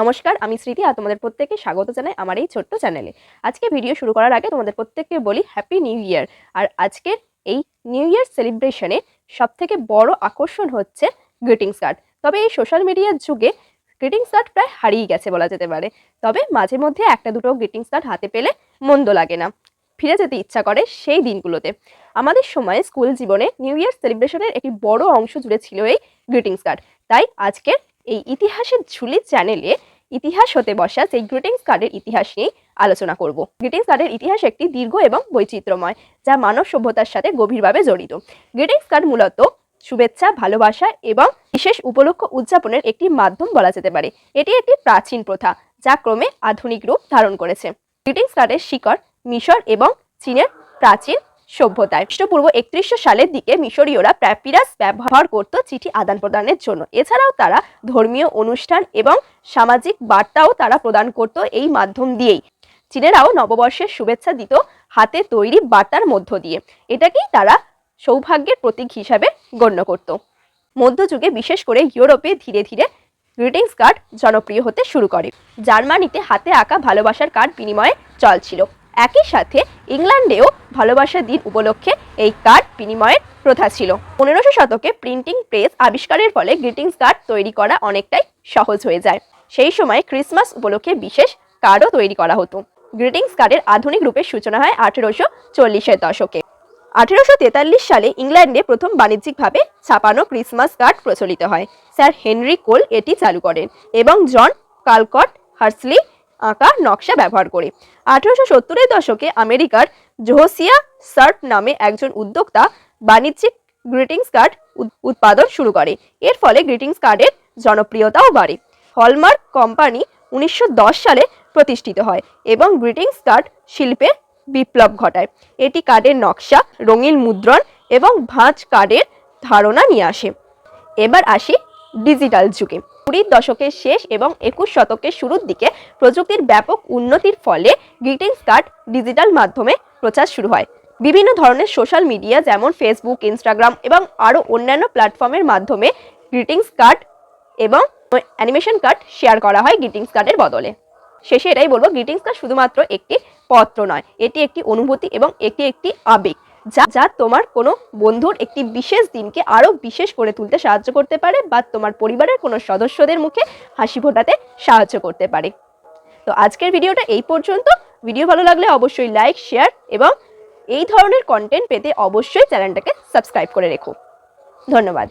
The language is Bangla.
নমস্কার, আমি স্মৃতি আর তোমাদের প্রত্যেককে স্বাগত জানাই আমার এই ছোট্ট চ্যানেলে আজকে ভিডিও শুরু করার আগে তোমাদের প্রত্যেককে বলি হ্যাপি নিউ ইয়ার আর আজকের এই নিউ ইয়ার সেলিব্রেশনে সব থেকে বড় আকর্ষণ হচ্ছে গ্রিটিংস কার্ড তবে এই সোশ্যাল মিডিয়ার যুগে গ্রিটিংস কার্ড প্রায় হারিয়ে গেছে বলা যেতে পারে। তবে মাঝে মধ্যে একটা দুটো গ্রিটিংস কার্ড হাতে পেলে মন্দ লাগে না। ফিরে যেতে ইচ্ছা করে সেই দিনগুলোতে। আমাদের সময় স্কুল জীবনে নিউ ইয়ার সেলিব্রেশনের একটি বড় অংশ জুড়ে ছিল এই গ্রিটিংস কার্ড তাই আজকের এই ইতিহাসের ঝুলি চ্যানেলে ইতিহাস হতে বসা সেই গ্রিটিংস কার্ডের ইতিহাস নিয়ে আলোচনা করব। গ্রিটিংস কার্ডের ইতিহাস একটি দীর্ঘ এবং বৈচিত্র্যময়, যা মানব সভ্যতার সাথে গভীরভাবে জড়িত। গ্রিটিংস কার্ড মূলত শুভেচ্ছা, ভালোবাসা এবং বিশেষ উপলক্ষ উদযাপনের একটি মাধ্যম বলা যেতে পারে। এটি একটি প্রাচীন প্রথা, যা ক্রমে আধুনিক রূপ ধারণ করেছে। গ্রিটিংস কার্ডের শিকড়, মিশর এবং চীনের প্রাচীন সভ্যতায়। খ্রিস্টপূর্ব একত্রিশশো সালের দিকে মিশরীয়রা প্যাপিরাস ব্যবহার করত চিঠি আদান প্রদানের জন্য। এছাড়াও তারা ধর্মীয় অনুষ্ঠান এবং সামাজিক বার্তাও তারা প্রদান করত এই মাধ্যম দিয়েই। চীনেরাও নববর্ষের শুভেচ্ছা দিত হাতে তৈরি বার্তার মধ্য দিয়ে। এটাকেই তারা সৌভাগ্যের প্রতীক হিসাবে গণ্য করত। মধ্যযুগে বিশেষ করে ইউরোপে ধীরে ধীরে গ্রিটিংস কার্ড জনপ্রিয় হতে শুরু করে। জার্মানিতে হাতে আঁকা ভালোবাসার কার্ড বিনিময়ে চল ছিল একই সাথে ইংল্যান্ডেও ভালোবাসা দিন উপলক্ষে এই কার্ড বিনিময়ের প্রথা ছিল। পনেরোশো শতকে প্রিন্টিং প্রেস আবিষ্কারের ফলে গ্রিটিংস কার্ড তৈরি করা অনেকটাই সহজ হয়ে যায়। সেই সময় ক্রিসমাস উপলক্ষে বিশেষ কার্ডও তৈরি করা হতো। গ্রিটিংস কার্ডের আধুনিক রূপের সূচনা হয় আঠেরোশো চল্লিশের দশকে। আঠেরোশো তেতাল্লিশ সালে ইংল্যান্ডে প্রথম বাণিজ্যিকভাবে ছাপানো ক্রিসমাস কার্ড প্রচলিত হয়। স্যার হেনরি কোল এটি চালু করেন এবং জন কালকট হার্সলি আঁকা নকশা ব্যবহার করে। আঠেরোশো সত্তরের দশকে আমেরিকার জোহসিয়া সার্ট নামে একজন উদ্যোক্তা বাণিজ্যিক গ্রিটিংস কার্ড উৎপাদন শুরু করে। এর ফলে গ্রিটিংস কার্ডের জনপ্রিয়তাও বাড়ে। হলমার্ক কোম্পানি উনিশশো দশ সালে প্রতিষ্ঠিত হয় এবং গ্রিটিংস কার্ড শিল্পে বিপ্লব ঘটায়। এটি কার্ডের নকশা, রঙিন মুদ্রণ এবং ভাঁজ কার্ডের ধারণা নিয়ে আসে। এবার আসি ডিজিটাল যুগে। কুড়ির দশকের শেষ এবং একুশ শতকের শুরুর দিকে প্রযুক্তির ব্যাপক উন্নতির ফলে গ্রিটিংস কার্ড ডিজিটাল মাধ্যমে প্রচার শুরু হয়। বিভিন্ন ধরনের সোশ্যাল মিডিয়া যেমন ফেসবুক, ইনস্টাগ্রাম এবং আরও অন্যান্য প্ল্যাটফর্মের মাধ্যমে গ্রিটিংস কার্ড এবং অ্যানিমেশন কার্ড শেয়ার করা হয় গ্রিটিংস কার্ডের বদলে। শেষে এটাই বলব, গ্রিটিংস কার্ড শুধুমাত্র একটি পত্র নয়, এটি একটি অনুভূতি এবং এটি একটি আবেগ। যা যা তোমার কোনো বন্ধুর একটি বিশেষ দিনকে আরও বিশেষ করে তুলতে সাহায্য করতে পারে বা তোমার পরিবারের কোনো সদস্যদের মুখে হাসি ফোটাতে সাহায্য করতে পারে। তো আজকের ভিডিওটা এই পর্যন্ত। ভিডিও ভালো লাগলে অবশ্যই লাইক, শেয়ার এবং এই ধরনের কন্টেন্ট পেতে অবশ্যই চ্যানেলটাকে সাবস্ক্রাইব করে রেখো। ধন্যবাদ।